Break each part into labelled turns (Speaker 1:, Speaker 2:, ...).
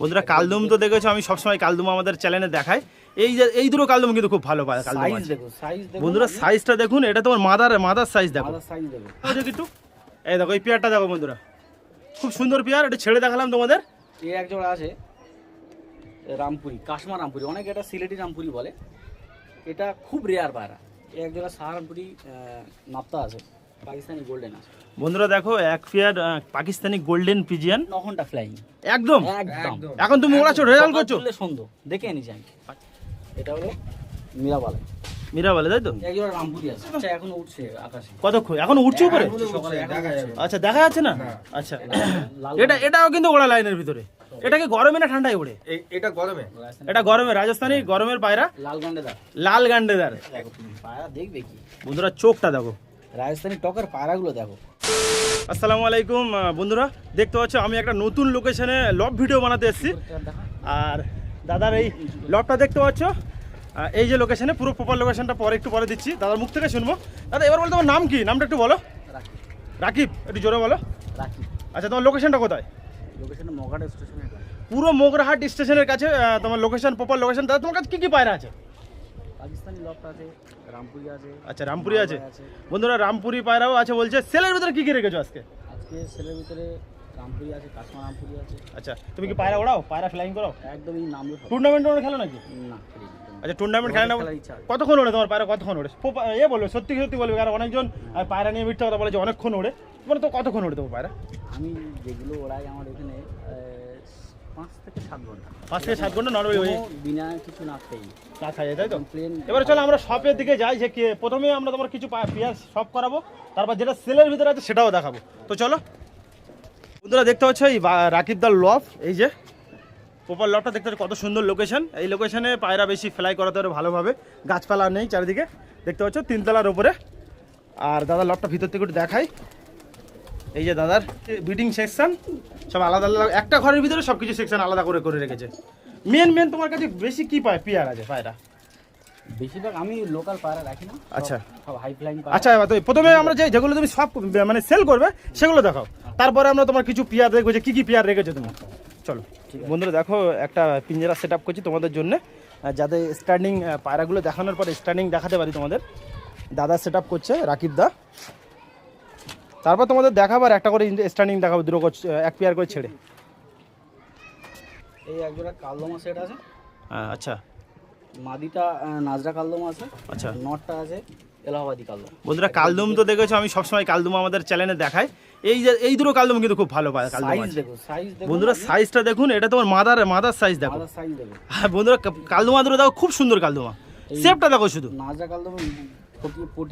Speaker 1: বন্ধুরা কালদুম তো দেখেছ আমি সবসময় কালদুম আমাদের চ্যানেলে দেখাই। এই যে এই দুটো কালদুম কিন্তু খুব ভালো পায় কালদম
Speaker 2: সাইজ দেখো সাইজ দেখো
Speaker 1: বন্ধুরা সাইজটা দেখুন এটা তোমার মাদার মাদার সাইজ দেখো।
Speaker 2: আলাদা সাইজ দেখো।
Speaker 1: ওই দেখো একটু। এই দেখো এই পেয়ারটা দেখো বন্ধুরা। খুব সুন্দর পেয়ার এটা ছেড়ে দেখালাম তোমাদের।
Speaker 2: এই এক জোড়া আছে রামপুরি কাশমা রামপুরি অনেকে এটা সিলেটি রামপুরি বলে। এটা খুব রেয়ার পায়রা। এই এক জোড়া সাহারানপুরি নাপ্তা আছে। পাকিস্তানি গোল্ডেন আছে।
Speaker 1: বন্ধুরা দেখো এক পেয়ার পাকিস্তানি গোল্ডেন পিজিয়ান।
Speaker 2: ন ঘণ্টা ফ্লাইং
Speaker 1: একদম।
Speaker 2: একদম।
Speaker 1: এখন তুমি ওড়াচ্ছ রেজাল্ট করছ?
Speaker 2: সন্দেহ দেখে এনেছি আমি। এটা হলো মীরাবালা
Speaker 1: তাই তো?
Speaker 2: রামপুরি আছে। আচ্ছা এখন উঠছে আকাশে।
Speaker 1: কতক্ষণ? এখন উঠছে উপরে। আচ্ছা দেখা যাচ্ছে না? আচ্ছা।
Speaker 2: লাল
Speaker 1: এটা এটাও কিন্তু ওড়া লাইনের ভিতরে। এটাকে গরমে না ঠান্ডায় ওড়ে?
Speaker 3: এটা গরমে।
Speaker 2: রাজস্থানি
Speaker 1: এটা গরমে রাজস্থানী গরমের পায়রা।
Speaker 2: লাল গান্ডেদা
Speaker 1: লাল গান্ডেদার।
Speaker 2: পায়রা দেখবে কি?
Speaker 1: বন্ধুরা চোখটা দেখো।
Speaker 2: রাজস্থানি টকের পায়রাগুলো দেখো।
Speaker 1: আসসালামু আলাইকুম বন্ধুরা দেখতে পাচ্ছ আমি একটা নতুন লোকেশনে লব ভিডিও বানাতে এসেছি। আর দাদার এই লবটা দেখতে পাচ্ছ এই যে লোকেশনে পুরো প্রপার লোকেশনটা পরে একটু পরে দিচ্ছি। দাদার মুখ থেকে শুনব। দাদা এবার বলো তোমার নাম কি? নামটা একটু বলো। রাকিব। একটু জোরে বলো। আচ্ছা তোমার লোকেশনটা কোথায়?
Speaker 2: লোকেশন স্টেশনের
Speaker 1: পুরো মোগরাহাট স্টেশনের কাছে তোমার লোকেশন প্রপার লোকেশন দাদা তোমার কাছে কী কী পায়রা আছে?
Speaker 2: পাকিস্তানি আছে রামপুরি আছে
Speaker 1: আচ্ছা রামপুরি আছে? বন্ধুরা রামপুরি পায়রাও আছে বলছে। সেলের ভিতরে কী কী রেখেছো আজকে?
Speaker 2: আজকে সেলের ভিতরে রামপুরি আছে কাশমা রামপুরি আছে।
Speaker 1: আচ্ছা তুমি কি পায়রা ওড়াও? পায়রা ফ্লাইং করো?
Speaker 2: একদমই সব।
Speaker 1: টুর্নামেন্ট খেলো নাকি?
Speaker 2: না।
Speaker 1: আচ্ছা টুর্নামেন্ট খেলে না। কতক্ষণ ওড়ে তোমার পায়রা? কতক্ষণ ওড়ে? এ বলবে সত্যি সত্যি বলবে? কারণ অনেকজন পায়রা নিয়ে মিথ্যা কথা বলে যে অনেকক্ষণ ওড়ে। মানে তো কতক্ষণ ওড়ে তোমার পায়রা?
Speaker 2: আমি যেগুলো ওড়াই আমার এখানে পাঁচ থেকে সাত ঘণ্টা।
Speaker 1: পাঁচ থেকে সাত ঘণ্টা নর্মালি
Speaker 2: বিনা কিছু না
Speaker 1: তাই তো? এবারে চলো আমরা শপের দিকে যাই যে কে- প্রথমে আমরা তোমার কিছু পেঁয়াজ শপ করাবো তারপর যেটা সেলের ভিতরে আছে সেটাও দেখাবো। তো চলো। বন্ধুরা দেখতে পাচ্ছ এই রাকিবদার লফ এই যে প্রপার লফটা দেখতে কত সুন্দর লোকেশন এই লোকেশনে পায়রা বেশি ফ্লাই করাতে পারে ভালোভাবে। গাছপালা নেই চারিদিকে দেখতে পাচ্ছ তিনতলার ওপরে আর দাদার লফটা ভিতর থেকে একটু দেখাই। এই যে দাদার বিডিং সেকশন সব আলাদা আলাদা একটা ঘরের ভিতরে সব কিছু সেকশন আলাদা করে করে রেখেছে। মেন মেন তোমার কাছে বেশি কি পায়? পিয়ার আছে পায়রা।
Speaker 2: বেশিরভাগ আমি লোকাল পায়রা রাখি না।
Speaker 1: আচ্ছা।
Speaker 2: সব হাই ফ্লাইং
Speaker 1: আচ্ছা এবার তো প্রথমে আমরা যে যেগুলো তুমি সব মানে সেল করবে সেগুলো দেখাও। তারপরে আমরা তোমার কিছু পিয়ার দেখব যে কী কী পিয়ার রেখেছো তুমি। চলো। বন্ধুরা দেখো একটা পিঞ্জরা সেট আপ করছি তোমাদের জন্য। যাতে স্ট্যান্ডিং পায়রাগুলো দেখানোর পরে স্ট্যান্ডিং দেখাতে পারি তোমাদের। দাদা সেট আপ করছে রাকিব দা। তারপর তোমাদের দেখাবার একটা করে স্ট্যান্ডিং দেখাবো দুটো এক পেয়ার করে ছেড়ে।
Speaker 2: এই একজোড়া কালদমা সেট আছে।
Speaker 1: আচ্ছা।
Speaker 2: মাদিটা নাজরা কালদমা আছে।
Speaker 1: আচ্ছা।
Speaker 2: নটটা আছে এলাহাবাদি কালদম।
Speaker 1: বন্ধুরা কালদম তো দেখেছ আমি সবসময় কালদম আমাদের চ্যানেলে দেখাই। এই যে এই দুটো কালদম কিন্তু খুব ভালো পায় কালদম
Speaker 2: সাইজ দেখো সাইজ দেখো
Speaker 1: বন্ধুরা সাইজটা দেখুন এটা তোমার মাদার মাদার সাইজ দেখো।
Speaker 2: আলাদা সাইজ দেখো।
Speaker 1: হ্যাঁ বন্ধুরা কালদমা দুটো দেখো খুব সুন্দর কালদমা। শেপটা দেখো শুধু।
Speaker 2: নাজরা কালদম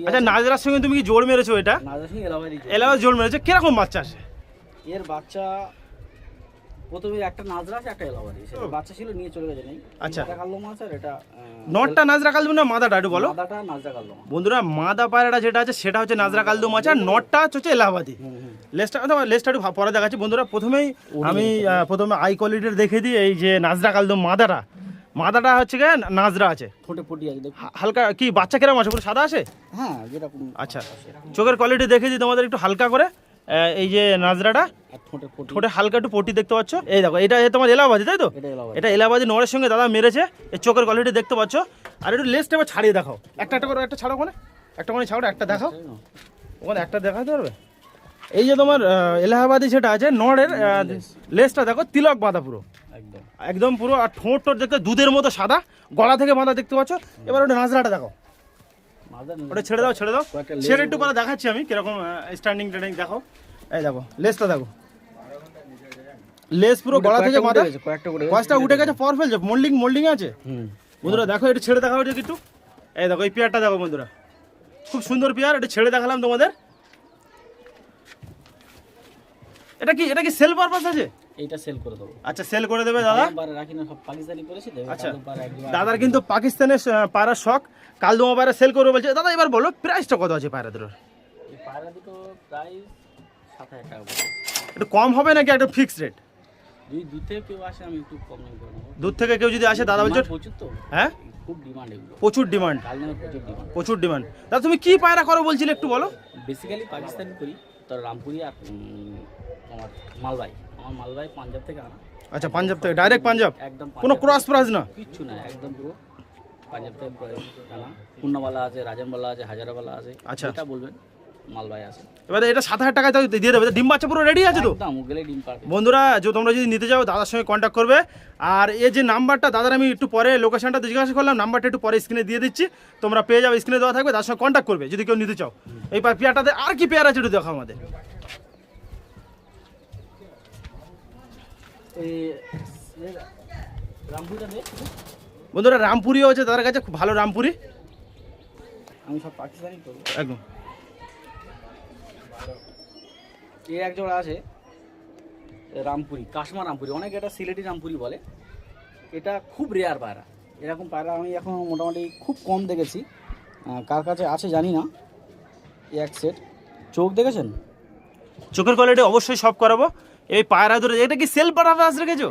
Speaker 1: আচ্ছা নাজরার সঙ্গে তুমি কি জোর মেরেছো এটা?
Speaker 2: এলাহাবাদি।
Speaker 1: জোর মেরেছো কীরকম বাচ্চা আসে?
Speaker 2: এর বাচ্চা প্রথমে একটা নাজরা আছে একটা এলাহাবাদি। বাচ্চা ছিল নিয়ে চলে গেছে নেই।
Speaker 1: আচ্ছা।
Speaker 2: কালদম আছে আর এটা
Speaker 1: নটটা নাজরা কালদম না মাদাটা একটু বলো?
Speaker 2: মাদাটা নাজরা কালদম
Speaker 1: বন্ধুরা মাদা পায়রাটা যেটা আছে সেটা হচ্ছে নাজরা কালদম আছে আর নটটা হচ্ছে এলাহাবাদি।
Speaker 2: হুম হুম।
Speaker 1: লেসটা অথবা লেসটা একটু পরে দেখাচ্ছি। বন্ধুরা প্রথমেই আমি প্রথমে আই কোয়ালিটির দেখে দিই এই যে নাজরা কালদম মাদাটা। মাদাটা হচ্ছে গিয়ে নাজরা আছে।
Speaker 2: ঠোঁটে পটি আছে
Speaker 1: হালকা কি বাচ্চা কিরম আছে? পুরো সাদা আছে?
Speaker 2: হ্যাঁ যেরকম
Speaker 1: আচ্ছা। চোখের কোয়ালিটি দেখে দিই তোমাদের একটু হালকা করে। এই যে নাজরাটা?
Speaker 2: ঠোঁটে
Speaker 1: হালকা একটু পটি দেখতে পাচ্ছ? এই দেখো এটা তোমার এলাহাবাদি তাই তো?
Speaker 2: এটা এলাহাবাদি।
Speaker 1: নড়ের সঙ্গে দাদা মেরেছে এই চোখের কোয়ালিটি দেখতে পাচ্ছ। আর একটু লেসটা এবার ছাড়িয়ে দেখাও। একটা একটা করে একটা ছাড়ো ওখানে। একটা করে ছাড়ো একটা দেখাও। ওখানে একটা দেখাতে পারবে? এই যে তোমার এলাহাবাদি যেটা আছে নড়ের লেসটা দেখো তিলক বাঁধা পুরো।
Speaker 2: একদম।
Speaker 1: একদম পুরো আর ঠোঁট টোট দেখতে দুধের মতো সাদা গলা থেকে বাঁধা দেখতে পাচ্ছ। এবার ওটা নাজরাটা দেখো ওটা ছেড়ে দাও ছেড়ে দাও। ছেড়ে একটু পরে দেখাচ্ছি আমি কীরকম স্ট্যান্ডিং ট্যান্ডিং দেখো এই দেখো লেসটা দেখো। লেস পুরো গলা থেকে মাথা
Speaker 2: কয়েকটা
Speaker 1: উঠে গেছে। পর ফেলছে মোল্ডিং মোল্ডিং আছে।
Speaker 2: হুম।
Speaker 1: বন্ধুরা দেখো এটা ছেড়ে দেখা হচ্ছে একটু এই দেখো এই পেয়ারটা দেখো বন্ধুরা। খুব সুন্দর পেয়ার এটা ছেড়ে দেখালাম তোমাদের। এটা কি এটা কি সেল পারপাস আছে?
Speaker 2: এইটা সেল করে দেবো।
Speaker 1: আচ্ছা সেল করে দেবে দাদা।
Speaker 2: রাখি না সব পাকিস্তানি করেছি দেবে
Speaker 1: আচ্ছা।
Speaker 2: কালো
Speaker 1: দাদার কিন্তু পাকিস্তানের পায়রার শখ। কালদমা পায়রা সেল করবে বলছে দাদা এবার বলো প্রাইসটা কত আছে পায়রা দুটোর
Speaker 2: এই পায়রা দুটো প্রায় সাত হাজার টাকা পড়বে
Speaker 1: একটু কম হবে নাকি একটা ফিক্সড রেট
Speaker 2: দূর থেকে কেউ আসে আমি একটু কম করে
Speaker 1: দূর থেকে কেউ যদি আসে দাদা বলছো
Speaker 2: প্রচুর তো?
Speaker 1: হ্যাঁ?
Speaker 2: খুব ডিমান্ড এগুলো।
Speaker 1: প্রচুর ডিমান্ড
Speaker 2: প্রচুর ডিমান্ড
Speaker 1: দাদা তুমি কি পায়রা করো বলছিলে একটু বলো?
Speaker 2: বেসিক্যালি পাকিস্তানি করি তোর রামপুরি আর আমার মালবাই আমার মালবাই পাঞ্জাব থেকে আনা।
Speaker 1: আচ্ছা পাঞ্জাব থেকে ডাইরেক্ট পাঞ্জাব?
Speaker 2: একদম
Speaker 1: কোনো ক্রস প্রাইস না?
Speaker 2: কিচ্ছু না একদম পুরো পাঞ্জাব থেকে টানা পূর্ণবালা আছে রাজনবালা আছে হাজারাবালা আছে
Speaker 1: আচ্ছা।
Speaker 2: এটা বলবেন। মালবাই আছে।
Speaker 1: এবারে এটা সাত হাজার টাকায় দিয়ে দেবে। ডিম বাচ্চা পুরো রেডি আছে তো?
Speaker 2: গেলে ডিম পাবে
Speaker 1: বন্ধুরা যে তোমরা যদি নিতে যাও দাদার সঙ্গে কন্ট্যাক্ট করবে। আর এই যে নাম্বারটা দাদার আমি একটু পরে লোকেশনটা জিজ্ঞাসা করলাম নাম্বারটা একটু পরে স্ক্রিনে দিয়ে দিচ্ছি। তোমরা পেয়ে যাবে স্ক্রিনে দেওয়া থাকবে তার সঙ্গে কন্ট্যাক্ট করবে যদি কেউ নিতে চাও। এই পেয়ারটাতে আর কি পেয়ার আছে একটু দেখো আমাদের। বন্ধুরা রামপুরিও আছে তাদের কাছে খুব ভালো রামপুরি।
Speaker 2: আমি সব পাকিস্তানি
Speaker 1: একদম।
Speaker 2: এই এক জোড়া আছে, রামপুরি কাশমা রামপুরি, অনেকে এটা সিলেটি রামপুরি বলে। এটা খুব রেয়ার পায়রা। এরকম পায়রা আমি এখন মোটামুটি খুব কম দেখেছি। কার কাছে আছে জানি না এক সেট চোখ দেখেছেন?
Speaker 1: চোখের কোয়ালিটি অবশ্যই সব করাবো। এই পায়রা ধরে এটা কি সেল পারপাস রেখেছো?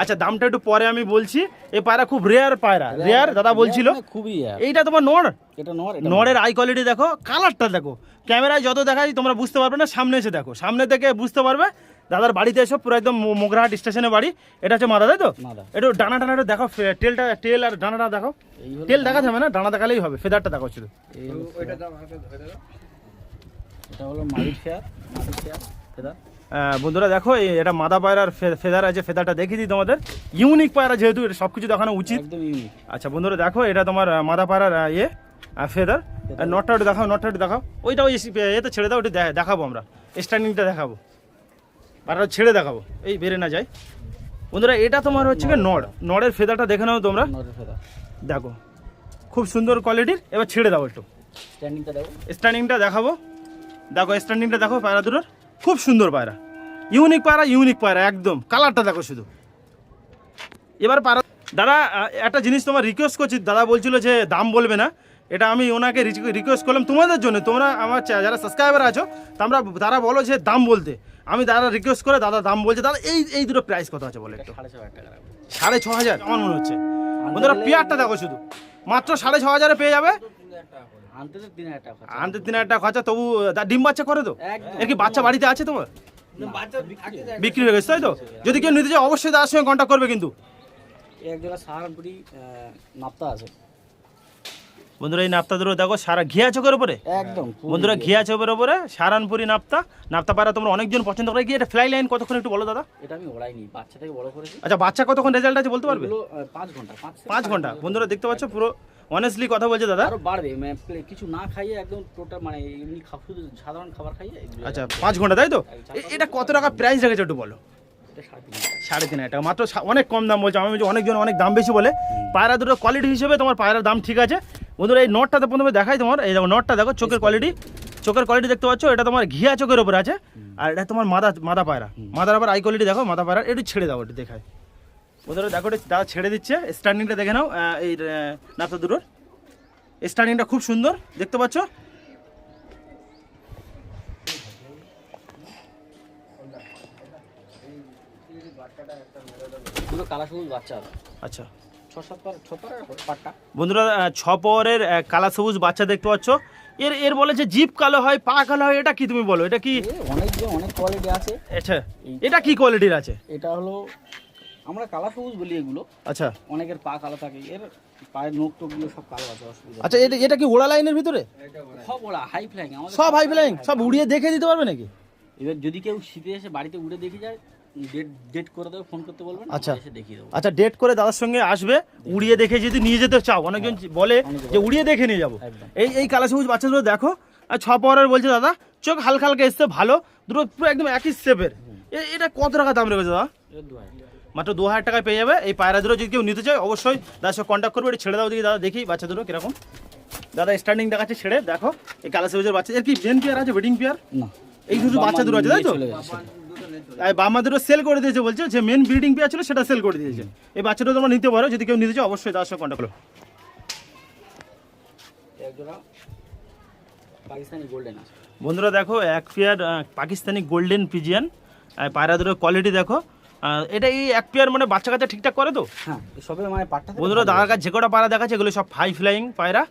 Speaker 1: আচ্ছা দামটা একটু পরে আমি বলছি। এই পায়রা খুব রেয়ার পায়রা। রেয়ার দাদা বলছিল।
Speaker 2: মানে খুবই
Speaker 1: এইটা তোমার নড়
Speaker 2: এটা
Speaker 1: নড়ের আই কোয়ালিটি দেখো কালারটা দেখো। ক্যামেরায় যত দেখাই তোমরা বুঝতে পারবে না সামনে এসে দেখো। সামনে থেকে বুঝতে পারবে দাদার বাড়িতে এসো পুরো একদম মোগরাহাট স্টেশনে বাড়ি। এটা হচ্ছে মাদা তাই তো? একটু ডানা টানাটা দেখো টেলটা টেল আর ডানাটা দেখো। টেল দেখাতে হবে না ডানা দেখালেই হবে। ফেদারটা দেখো শুধু।
Speaker 2: এটা হলো মারিট ফেয়ার ফেদার
Speaker 1: বন্ধুরা দেখো এই এটা মাদা পায়রার ফেদার আছে ফেদারটা দেখিয়ে দিই তোমাদের। ইউনিক পায়রা যেহেতু এটা সব কিছু দেখানো উচিত। আচ্ছা বন্ধুরা দেখো এটা তোমার মাদা পায়রার ইয়ে ফেদার। নটটা একটু দেখাও নটটা একটু দেখাও। ওইটা ওই এতে ছেড়ে দাও ওটা দেখাবো আমরা। স্ট্যান্ডিংটা দেখাবো। পায়রাটা ছেড়ে দেখাবো। এই বেড়ে না যায়। বন্ধুরা এটা তোমার হচ্ছে কি নড়। নড়ের ফেদারটা দেখে নাও তোমরা। দেখো খুব সুন্দর কোয়ালিটির এবার ছেড়ে দাও একটু।
Speaker 2: স্ট্যান্ডিংটা দেখো।
Speaker 1: স্ট্যান্ডিংটা দেখাবো। দেখো স্ট্যান্ডিংটা দেখো পায়রা দুটোর। খুব সুন্দর পায়রা। ইউনিক পায়রা ইউনিক পায়রা একদম। কালারটা দেখো শুধু। এবার পায়রা দাদা একটা জিনিস তোমার রিকোয়েস্ট করছি। দাদা বলছিল যে দাম বলবে না। এটা আমি ওনাকে রিকোয়েস্ট করলাম। তোমাদের জন্য তোমরা আমার যারা সাবস্ক্রাইবার আছো তোমরা তারা বলো যে দাম বলতে। আমি দাদা রিকোয়েস্ট করে দাদা দাম বলছে। দাদা এই এই দুটো প্রাইস কত আছে বলে একটু।
Speaker 2: সাড়ে ছ হাজার টাকা।
Speaker 1: সাড়ে ছ হাজার? আমার মনে হচ্ছে। বন্ধুরা পেয়ারটা দেখো শুধু। মাত্র সাড়ে ছ হাজারে পেয়ে যাবে।
Speaker 2: আনতে তো তিন হাজার টাকা খরচা।
Speaker 1: আনতে তিন হাজার টাকা খরচা তবু ডিম বাচ্চা করে তো এর কি বাচ্চা বাড়িতে আছে তোমার? বিক্রি হয়ে। গেছে তাই তো? যদি কেউ নিতে চায় অবশ্যই তার সঙ্গে কন্ট্যাক্ট করবে কিন্তু।
Speaker 2: এক জায়গায় সাহারানপুরি নাপ্তা আছে।
Speaker 1: বন্ধুরা এই নাপ্তা দুটো দেখো সারা ঘিয়া চোখের উপরে।
Speaker 2: একদম
Speaker 1: বন্ধুরা ঘিয়া। চোখের উপরে সারানপুরি নাপ্তা। নাপ্তা পাড়া তোমরা অনেকজন পছন্দ করে। কি এটা ফ্লাই লাইন কতক্ষণ একটু বলো দাদা?
Speaker 2: এটা আমি ওড়াইনি বাচ্চা থেকে বড় করেছি।
Speaker 1: আচ্ছা বাচ্চা কতক্ষণ রেজাল্ট আছে বলতে পারবে?
Speaker 2: পাঁচ ঘণ্টা পাঁচ
Speaker 1: ঘণ্টা। বন্ধুরা দেখতে পাচ্ছ পুরো অনেস্টলি কথা বলছে দাদা?
Speaker 2: আরও বাড়বে মানে কিছু না খাইয়ে একদম টোটাল মানে এমনি শুধু সাধারণ খাবার খাইয়ে
Speaker 1: আচ্ছা পাঁচ ঘণ্টা তাই তো? এটা কত টাকা প্রাইস রেখেছে একটু বলো?
Speaker 2: সাড়ে তিন হাজার।
Speaker 1: টাকা। মাত্র অনেক কম দাম বলছে। আমি অনেকজন অনেক দাম বেশি বলে। পায়রা দুটো কোয়ালিটি হিসেবে তোমার পায়রার দাম ঠিক আছে। বন্ধুরা এই নটটাতে প্রথমে দেখাই তোমার। এই দেখো নটটা দেখো চোখের কোয়ালিটি চোখের কোয়ালিটি দেখতে পাচ্ছ। এটা তোমার ঘিয়া চোখের উপরে আছে। আর এটা তোমার মাদা মাদা পায়রা। মাদার আবার আই কোয়ালিটি দেখো মাদা পায়রা। একটু ছেড়ে দাও একটু দেখায় বন্ধুরা দেখো দাদা ছেড়ে দিচ্ছে। স্ট্যান্ডিংটা দেখে নাও এই নাপতা দুটোর স্ট্যান্ডিংটা খুব সুন্দর দেখতে পাচ্ছ? আচ্ছা। বন্ধুরা ছ পরের কালা সবুজ বাচ্চা দেখতে পাচ্ছ। এর এর বলে যে জিপ কালো হয় পা কালো হয় এটা কি তুমি বলো? এটা কি
Speaker 2: অনেক যে অনেক কোয়ালিটি আছে।
Speaker 1: আচ্ছা এটা কি কোয়ালিটির আছে?
Speaker 2: এটা হলো আমরা কালা সবুজ বলি এগুলো।
Speaker 1: আচ্ছা।
Speaker 2: অনেকের পা কালো থাকে এর পায়ের নোক টোকগুলো সব কালো আছে অসুবিধা
Speaker 1: আচ্ছা এটা এটা কি ওড়া লাইনের ভিতরে?
Speaker 2: সব ওরা হাই ফ্লাইং আমাদের
Speaker 1: সব হাই ফ্লাইং সব উড়িয়ে দেখে দিতে পারবে নাকি?
Speaker 2: এবার যদি কেউ শীতে এসে বাড়িতে উড়ে দেখে যায় ডেট ডেট করে দেবে ফোন করতে বলবেন
Speaker 1: আচ্ছা।
Speaker 2: এসে দেখিয়ে দেবো।
Speaker 1: আচ্ছা ডেট করে দাদার সঙ্গে আসবে উড়িয়ে দেখে যদি নিয়ে যেতে চাও অনেকজন বলে যে উড়িয়ে দেখে নিয়ে যাব। এই এই কালা সবুজ বাচ্চাগুলো দেখো আর ছ পরের বলছে দাদা চোখ হালকা হালকা এসছে ভালো দুটো পুরো একদম একই স্টেপের এটা কত টাকা দাম রেখেছে দাদা। মাত্র দু হাজার টাকায় পেয়ে যাবে। এই পায়রা দুটো যদি কেউ নিতে চায় অবশ্যই দাদার সাথে কন্ট্যাক্ট করবে এটা ছেড়ে দাও দেখি দাদা দেখি বাচ্চা দুটো কীরকম। দাদা স্ট্যান্ডিং দেখাচ্ছে ছেড়ে দেখো এই কালা সবুজের বাচ্চা। এর কি মেন পেয়ার আছে ওয়েডিং পেয়ার
Speaker 2: না।
Speaker 1: এই শুধু বাচ্চা দুটো আছে তাই তো? আর বাবা দুটো সেল করে দিয়েছে বলছে যে মেন ব্রিডিং পেয়ার ছিল সেটা সেল করে দিয়েছে। এই বাচ্চাটা তোমরা নিতে পারো যদি কেউ নিতে চাও অবশ্যই তার সাথে কন্ট্যাক্ট করো। বন্ধুরা দেখো এক পেয়ার পাকিস্তানি গোল্ডেন পিজিয়ান পায়রা দুটোর কোয়ালিটি দেখো। এটা এই এক পেয়ার মানে বাচ্চা কাচ্চা ঠিকঠাক করে তো?
Speaker 2: হ্যাঁ সবে মানে পাটটা
Speaker 1: বন্ধুরা দাদার কাছে যে কটা পায়রা দেখাচ্ছে এগুলো সব হাই ফ্লাইং পায়রা।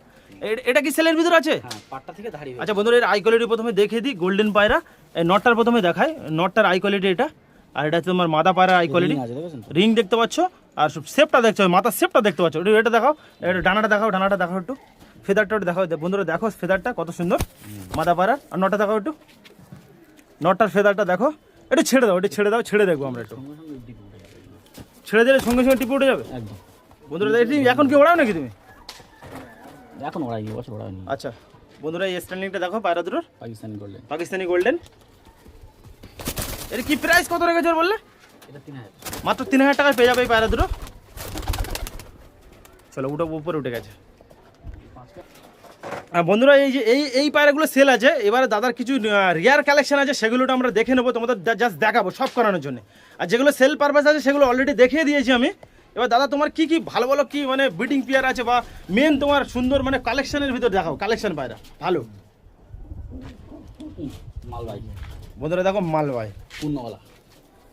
Speaker 1: এটা কি সেলের ভিতরে আছে?
Speaker 2: হ্যাঁ পাটটা থেকে ধাড়ি
Speaker 1: আচ্ছা বন্ধুরা এর আই কোয়ালিটি প্রথমে দেখে দিই গোল্ডেন পায়রা। এই নটটার প্রথমে দেখায় নটটার আই কোয়ালিটি এটা। আর এটা তোমার মাদা পায়রা আই কোয়ালিটি? রিং দেখতে পাচ্ছ আর শেপটা দেখছ মাথার শেপটা দেখতে পাচ্ছ। একটু এটা দেখাও এটা ডানাটা দেখাও ডানাটা দেখাও একটু। ফেদারটা একটু দেখাও বন্ধুরা দেখো ফেদারটা কত সুন্দর মাদা পাড়ার আর নটা দেখাও একটু। নটার ফেদারটা দেখো। একটু ছেড়ে দাও এটা ছেড়ে দাও ছেড়ে দেখব আমরা একটু। ছেড়ে দিলে সঙ্গে সঙ্গে টিপে উঠে যাবে?
Speaker 2: একদম।
Speaker 1: বন্ধুরা এখন কি ওড়াও নাকি তুমি?
Speaker 2: এখন ওড়াই বছর ওড়াইনি।
Speaker 1: আচ্ছা বন্ধুরা এই স্ট্যান্ডিংটা দেখো পায়রা দুটোর
Speaker 2: পাকিস্তানি করলেন
Speaker 1: পাকিস্তানি গোল্ডেন এর কি প্রাইস কত রেখেছো ওর বললে?
Speaker 2: এটা
Speaker 1: মাত্র তিন হাজার টাকায় পেয়ে যাবে এই পায়রা দুটো চলো উঠে উপরে উঠে গেছে। বন্ধুরা এই যে এই এই পায়রাগুলো সেল আছে। এবারে দাদার কিছু রিয়ার কালেকশন আছে সেগুলোটা আমরা দেখে নেব তোমাদের জাস্ট দেখাবো সব করানোর জন্য। আর যেগুলো সেল পারপাস আছে সেগুলো অলরেডি দেখিয়ে দিয়েছি আমি। এবার দাদা তোমার কি কি ভালো ভালো কি মানে ব্রিডিং পেয়ার আছে বা মেন তোমার সুন্দর মানে কালেকশনের ভিতর দেখাও কালেকশন পায়রা ভালো।
Speaker 2: মালবাই
Speaker 1: বন্ধুরা দেখো মালবাই
Speaker 2: পূর্ণওয়ালা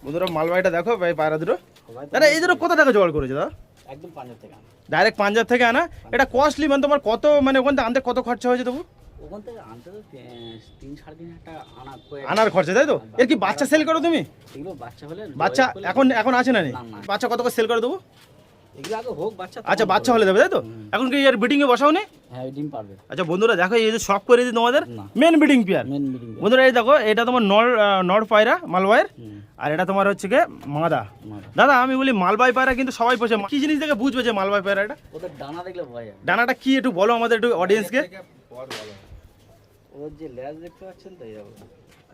Speaker 1: বন্ধুরা মালবাইটা দেখো ভাই পায়রা দুটো। দাদা এই দুটো কত টাকা জোগাড় করেছে দাদা?
Speaker 2: একদম পাঞ্জাব থেকে আনা।
Speaker 1: ডাইরেক্ট পাঞ্জাব থেকে আনা? এটা কস্টলি মানে তোমার কত মানে ওখান থেকে আনতে কত খরচা হয়েছে তবু?
Speaker 2: ওখান থেকে আনতে তো তিন সাড়ে তিন হাজার আনা
Speaker 1: আনার খরচা তাই তো? এর কি বাচ্চা সেল করো তুমি?
Speaker 2: বাচ্চা হলে
Speaker 1: বাচ্চা এখন এখন আছে না, না। বাচ্চা কত করে সেল করে দেবো? আচ্ছা বাচ্চা হলে দেবে তাই তো? এখন কি এর বিডিং এ বসাও নি?
Speaker 2: হ্যাঁ
Speaker 1: আচ্ছা বন্ধুরা দেখো এই যে শখ করে দিই তোমাদের মেন বিডিং পেয়ার বন্ধুরা এই দেখো এটা তোমার নর নর পায়রা মালবাইয়ের আর এটা তোমার হচ্ছে গিয়ে মাদা। দাদা আমি বলি মালবাই পায়রা কিন্তু সবাই পোষে কি জিনিস দেখে বুঝবে যে মালবাই পায়রা এটা?
Speaker 2: ওদের ডানা দেখলে ভয়
Speaker 1: ডানাটা কি একটু বলো আমাদের একটু অডিয়েন্সকে
Speaker 2: ওদের যে ল্যাজ দেখতে পাচ্ছেন তো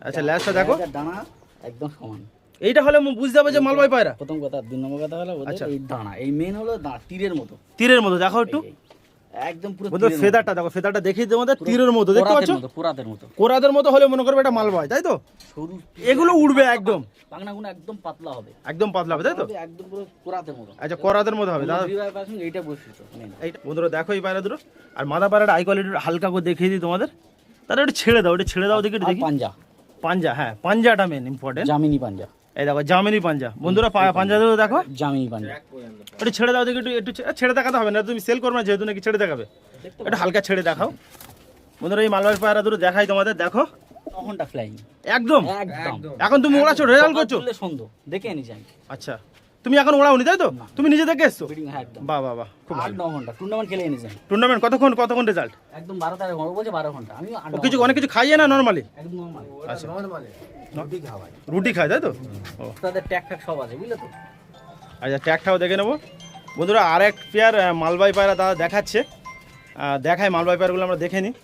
Speaker 1: আচ্ছা ল্যাসটা দেখো।
Speaker 2: ডানা একদম সমান।
Speaker 1: এইটা হলে বুঝতে হবে যে মালবাই পায়রা।
Speaker 2: প্রথম কথা দুই নম্বর কথা হলো
Speaker 1: আচ্ছা।
Speaker 2: এই ডানা এই মেন হলো তীরের মতো।
Speaker 1: তীরের মতো দেখো একটু।
Speaker 2: একদম পুরো তীরের মতো।
Speaker 1: ফেদারটা দেখো ফেদারটা দেখিয়ে তোমাদের তীরের মতো দেখতে পাচ্ছ?
Speaker 2: মতো মতো।
Speaker 1: কোরাদের মতো হলে মনে করবে এটা মালবাই তাই তো?
Speaker 2: সরু
Speaker 1: এগুলো উড়বে একদম।
Speaker 2: একদম পাতলা হবে।
Speaker 1: একদম পাতলা হবে তাই তো?
Speaker 2: একদম পুরো কোরাতের মতো।
Speaker 1: আচ্ছা করাদের মতো হবে দাদা।
Speaker 2: এইটা বৈশিষ্ট্য।
Speaker 1: এইটা বন্ধুরা দেখো এই পায়রা দুটো। আর মাথা পায়রাটা হাই কোয়ালিটির হালকা করে দেখিয়ে দিই তোমাদের। তাহলে একটু ছেড়ে দাও একটু ছেড়ে দাও দেখি।
Speaker 2: পাঞ্জা।
Speaker 1: পাঞ্জা হ্যাঁ পাঞ্জাটা মেন ইম্পর্টেন্ট
Speaker 2: জামিনি পাঞ্জা।
Speaker 1: এই দেখো জামিনী পাঞ্জা। বন্ধুরা পা- পাঞ্জা। দুটো দেখো।
Speaker 2: জামিনি পাঞ্জা।
Speaker 1: একটু ছেড়ে দাও দেখি একটু একটু ছেড়ে দেখাতে হবে না তুমি সেল করবে না যেহেতু নাকি ছেড়ে দেখাবে। একটু হালকা ছেড়ে দেখাও। বন্ধুরা এই মালবাস পায়রা দুটো দেখাই তোমাদের দেখো।
Speaker 2: তখনটা ফ্লাইং
Speaker 1: একদম?
Speaker 2: একদম।
Speaker 1: এখন তুমি ওড়াচ্ছ রেজাল্ট করছ?
Speaker 2: সুন্দর দেখে নি যাই।
Speaker 1: আচ্ছা। তুমি এখন ওড়াওনি তাই তো? তুমি নিজে থেকে এসছো? বাহ বাহ বাহ খুব
Speaker 2: আট ন ঘণ্টা। টুর্নামেন্ট খেলে এনে যাই
Speaker 1: টুর্নামেন্ট কতক্ষণ কতক্ষণ রেজাল্ট
Speaker 2: একদম বারো তেরো ঘণ্টা বলছে বারো ঘণ্টা। আমি আট
Speaker 1: কিছু অনেক কিছু খাইয়ে না নর্মালি
Speaker 2: একদম।
Speaker 1: আচ্ছা। রুটি খায় তাই তো? ও।
Speaker 2: তাদের ট্যাগ ট্যাগ সব আছে বুঝলে তো?
Speaker 1: আচ্ছা ট্যাগটাও দেখে নেব। বন্ধুরা আর এক পেয়ার মালবাই পায়রা দাদা দেখাচ্ছে। দেখায় মালবাই পায়রাগুলো আমরা দেখে নিই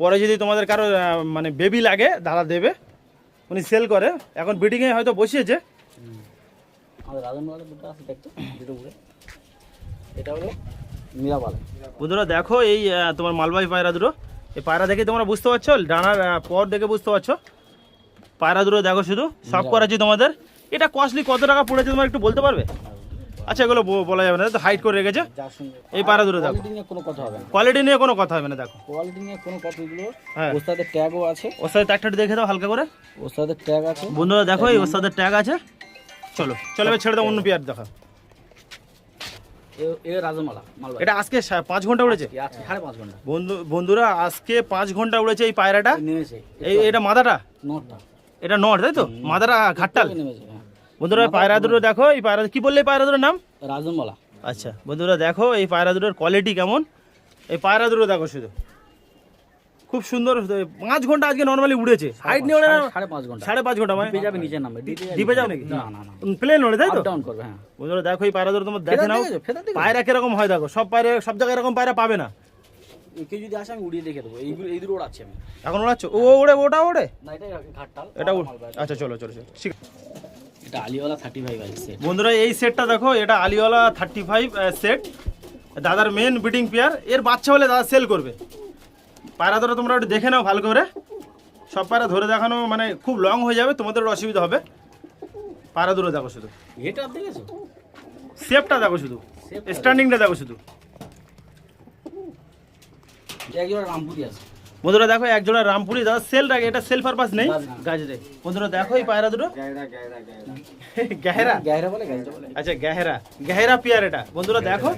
Speaker 1: পরে যদি তোমাদের কারও মানে বেবি লাগে দাদা দেবে। উনি সেল করে। এখন বিডিংয়ে হয়তো বসিয়েছে
Speaker 2: আমাদের রাজনওয়ালা দুটো আছে দেখতো দুটো উপরে এটা হলো
Speaker 1: বন্ধুরা দেখো এই তোমার মালবাহী পায়রা দুটো। এই পায়রা দেখে তোমরা বুঝতে পারছ ডানার পর দেখে বুঝতে পারছ। পায়রা দুটো দেখো শুধু সব করাচ্ছি তোমাদের। এটা কস্টলি কত টাকা পড়েছে তোমার একটু বলতে পারবে? আচ্ছা এগুলো বলা যাবে না তো হাইট করে রেখেছে। এই পায়রা দুটো দেখো।
Speaker 2: কোয়ালিটি নিয়ে কোনো কথা হবে না।
Speaker 1: কোয়ালিটি নিয়ে কোনো কথা হবে না দেখো।
Speaker 2: কোয়ালিটি নিয়ে কোনো কথা এগুলো
Speaker 1: হ্যাঁ।
Speaker 2: ওস্তাদের ট্যাগও আছে।
Speaker 1: সাথে ট্যাগটা দেখে দাও হালকা করে।
Speaker 2: ওস্তাদের ট্যাগ আছে।
Speaker 1: বন্ধুরা দেখো এই ওস্তাদের ট্যাগ আছে। চলো চলো এবার ছেড়ে দাও অন্য পেয়ার দেখা।
Speaker 2: রাজমালা
Speaker 1: এটা আজকে পাঁচ ঘণ্টা উড়েছে? বন্ধু বন্ধুরা আজকে পাঁচ ঘণ্টা উড়েছে এই পায়রাটা।
Speaker 2: এই
Speaker 1: এটা মাদাটা? এটা নট তাই তো? মাদারা ঘাটটাল।
Speaker 2: হ্যাঁ।
Speaker 1: বন্ধুরা পায়রা দুটো দেখো এই পায়রা কি বললে এই পায়রা দুটোর নাম?
Speaker 2: রাজনমালা
Speaker 1: আচ্ছা বন্ধুরা দেখো এই পায়রা দুটোর কোয়ালিটি কেমন? এই পায়রা দুটো দেখো শুধু। খুব সুন্দর পাঁচ ঘণ্টা আজকে নর্মালি উড়েছে। হাইট নিয়ে ওড়ে
Speaker 2: সাড়ে- পাঁচ ঘণ্টা।
Speaker 1: সাড়ে পাঁচ ঘণ্টা মানে?
Speaker 2: যাবে নিচের নামে
Speaker 1: ডিপে যাও নাকি?
Speaker 2: না না
Speaker 1: প্লেন ওড়ে তাই তো?
Speaker 2: ডাউন করবে হ্যাঁ।
Speaker 1: বন্ধুরা দেখো এই পায়রা দুটো তোমার দেখে নাও? পায়রা কীরকম হয় দেখো সব পায়রা সব জায়গায় এরকম পায়রা পাবে না।
Speaker 2: কেউ যদি আসে আমি উড়িয়ে দেখে দেবো। এইগুলো এই দুটো ওড়াচ্ছি আমি।
Speaker 1: এখন ওড়াচ্ছ? ও ওড়ে ওটা ওড়ে?
Speaker 2: না এটা ঘাটটাল
Speaker 1: এটা আচ্ছা চলো চলো চলো। ঠিক
Speaker 2: এটা আলিওয়ালা থার্টি ফাইভ
Speaker 1: বন্ধুরা এই সেটটা দেখো এটা আলিওয়ালা থার্টি ফাইভ সেট দাদার মেন বিডিং পেয়ার এর বাচ্চা হলে দাদা সেল করবে। পায়রা ধরে তোমরা একটু দেখে নাও ভালো করে। সব পায়রা ধরে দেখানো মানে খুব লং হয়ে যাবে তোমাদের অসুবিধা হবে। পায়রা দূরে দেখো শুধু।
Speaker 2: এটা দেখেছ?
Speaker 1: সেপটা দেখো শুধু। স্ট্যান্ডিংটা দেখো। শুধু। বন্ধুরা দেখো এক জোড়া রামপুরি। দাদা সেল রাখে এটা সেল পারপাস নেই। গাজরে। বন্ধুরা দেখো এই পায়রা দুটো।
Speaker 2: বলে
Speaker 1: আচ্ছা গ্যাহেরা গ্যাহেরা পিয়ার এটা। বন্ধুরা দেখো।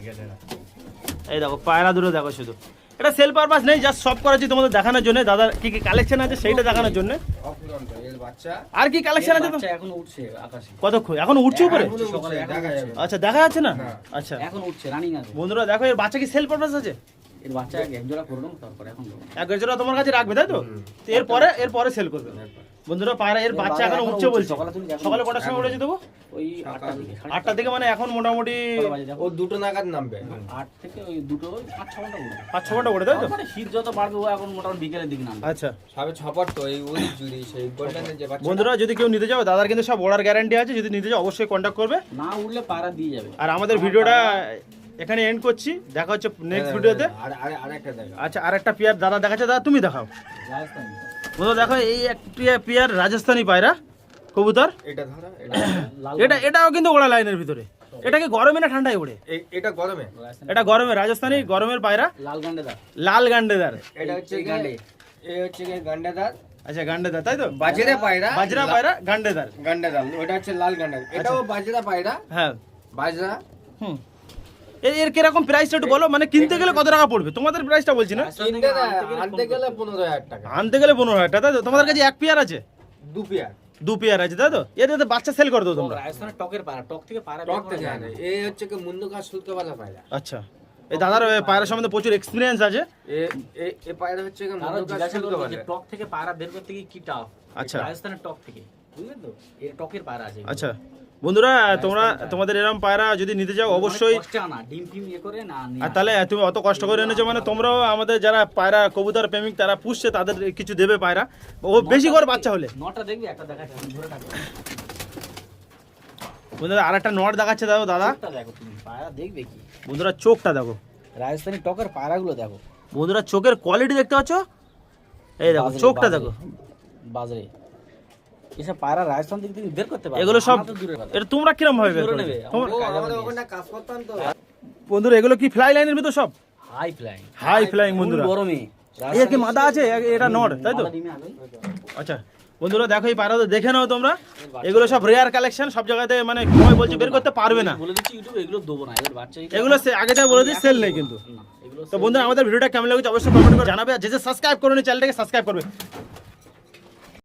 Speaker 1: এই দেখো পায়রা দুটো দেখো শুধু। এটা সেল পারপাস নেই জাস্ট সব করাছি তোমাদের দেখানোর জন্য। দাদা কি কি কালেকশন আছে সেইটা দেখানোর জন্য? আর কি কালেকশন আছে
Speaker 2: এখন উঠছে আকাশে।
Speaker 1: কতক্ষণ? এখন উঠছে উপরে? আচ্ছা দেখা যাচ্ছে না?
Speaker 3: না।
Speaker 1: আচ্ছা।
Speaker 2: এখন উঠছে রানিং আছে।
Speaker 1: বন্ধুরা দেখো এর বাচ্চা কি সেল পারপাস আছে?
Speaker 2: এর বাচ্চা এক জোড়া করলাম তারপরে এখন
Speaker 1: এক জোড়া তোমার কাছে রাখবে তাই তো? এরপরে এরপরে সেল করবে। বন্ধুরা পায়রা এর বাচ্চা এখন উঠছে বলছে।
Speaker 2: সকালে তুমি দেখো।
Speaker 1: সকালে কটার সময় উঠেছে দেবো
Speaker 2: ওই আটটার দিকে
Speaker 1: মানে এখন মোটামুটি?
Speaker 3: ও দুটো নাগাদ নামবে।
Speaker 2: আট থেকে ওই দুটো পাঁচ ছ ঘণ্টা উঠবে।
Speaker 1: পাঁচ ছ ঘণ্টা ওঠে তাই তো?
Speaker 2: তারপরে শীত যত বাড়বে ও এখন মোটামুটি বিকেলের দিকে নামবে।
Speaker 1: আচ্ছা।
Speaker 3: সবে ছপট তো এই ওই জুড়ি সেই গোল্ডেনের যে
Speaker 1: বন্ধুরা যদি কেউ নিতে যাও দাদার কিন্তু সব অর্ডার গ্যারান্টি আছে। যদি নিতে যাও অবশ্যই কন্ট্যাক্ট করবে।
Speaker 2: না উঠলে পাড়া দিয়ে যাবে।
Speaker 1: আর আমাদের ভিডিওটা এখানে এন্ড করছি। দেখা হচ্ছে নেক্সট ভিডিওতে
Speaker 3: আর আর আরেকটা জায়গা
Speaker 1: আচ্ছা আর একটা পেয়ার দাদা দেখাচ্ছে। দাদা তুমি দেখাও।
Speaker 2: রাজস্থান।
Speaker 1: বন্ধুরা দেখো এই একটি পেয়ার রাজস্থানী পায়রা কবুতর।
Speaker 3: এটা ধরো এটা
Speaker 2: লাল
Speaker 1: এটা এটাও কিন্তু ওড়া লাইনের ভিতরে। এটা কি গরমে না ঠান্ডায় ওড়ে?
Speaker 3: এটা গরমে।
Speaker 1: এটা গরমে রাজস্থানী গরমের পায়রা।
Speaker 2: লাল গান্ডেদা
Speaker 1: লাল গান্ডেদার।
Speaker 3: এটা হচ্ছে গান্ডে। এ হচ্ছে গান্ডেদার।
Speaker 1: আচ্ছা গান্ডেদার তাই তো?
Speaker 3: বাজরা পায়রা।
Speaker 1: বাজরা পায়রা গান্ডেদার।
Speaker 3: গান্ডেদার ওটা হচ্ছে লাল গান্ডার এটাও বাজরা পায়রা।
Speaker 1: হ্যাঁ।
Speaker 3: বাজরা।
Speaker 1: হুম। এর কীরকম প্রাইসটা একটু বলো? মানে কিনতে গেলে কত টাকা পড়বে? তোমাদের প্রাইসটা বলছি না।
Speaker 3: আনতে গেলে পনেরো হাজার টাকা।
Speaker 1: আনতে গেলে পনেরো হাজার টাকা। তাই তো তোমাদের কাছে এক পেয়ার আছে?
Speaker 3: দু পেয়ার।
Speaker 1: দু পেয়ার আছে তাই তো? তো বাচ্চা সেল করে দাও তোমরা।
Speaker 2: রাজস্থানের টকের পাড়া টক থেকে পাড়া
Speaker 3: টক থেকে এই হচ্ছে কি মুন্ডুকা সুলকাওয়ালা পায়রা।
Speaker 1: আচ্ছা। এই দাদার পায়রা সম্বন্ধে প্রচুর এক্সপিরিয়েন্স আছে।
Speaker 3: এ এ এ পায়রা হচ্ছে কি
Speaker 2: তারা
Speaker 3: মুন্ডুকা
Speaker 2: জিজ্ঞাসা করবে টক থেকে পাড়া বের করতে গিয়ে কি টাফ?
Speaker 1: আচ্ছা।
Speaker 2: রাজস্থানের টক থেকে। বুঝলেন তো? এর টকের পাড়া আছে।
Speaker 1: আচ্ছা। বন্ধুরা তোমরা তোমাদের এরকম পায়রা যদি নিতে যাও অবশ্যই
Speaker 2: ইয়ে
Speaker 1: আর তাহলে তুমি অত কষ্ট করে এনেছো মানে তোমরাও আমাদের যারা পায়রা কবুতর প্রেমিক তারা পুষছে তাদের কিছু দেবে পায়রা। ও বেশি করে বাচ্চা হলে। বন্ধুরা আর একটা নট দেখাচ্ছে দেখো দাদা।
Speaker 2: দেখবে কি?
Speaker 1: বন্ধুরা চোখটা দেখো।
Speaker 2: রাজস্থানি টকের পায়রাগুলো দেখো।
Speaker 1: বন্ধুরা চোখের কোয়ালিটি দেখতে পাচ্ছ? এই দেখো চোখটা দেখো।
Speaker 2: বাজরে। এসব পায়রা রাজস্থান থেকে তুমি বের করতে পারবে
Speaker 1: এগুলো সব। এটা তোমরা কিরম ভাবে বের করবে?
Speaker 3: কাজ করতাম তো।
Speaker 1: বন্ধুরা এগুলো কি ফ্লাই লাইনের ভিতর সব?
Speaker 2: হাই ফ্লাইং
Speaker 1: হাই ফ্লাইং বন্ধুরা।
Speaker 2: গরমে
Speaker 1: এর কি মাদা আছে? এটা নট তাই তো। আচ্ছা বন্ধুরা দেখো এই পায়রা তো দেখে নাও তোমরা। এগুলো সব রেয়ার কালেকশন সব জায়গাতে মানে সময় বলছি বের করতে পারবে না।
Speaker 2: বলে দিচ্ছি ইউটিউবে এগুলো দেবো না এগুলো বাচ্চা
Speaker 1: এগুলো সে- আগে যা বলে দিই সেল নেই কিন্তু। তো বন্ধুরা আমাদের ভিডিওটা কেমন লেগেছে অবশ্যই কমেন্ট করে জানাবে। আর যে যে সাবস্ক্রাইব করুন চ্যানেলটাকে সাবস্ক্রাইব করবে।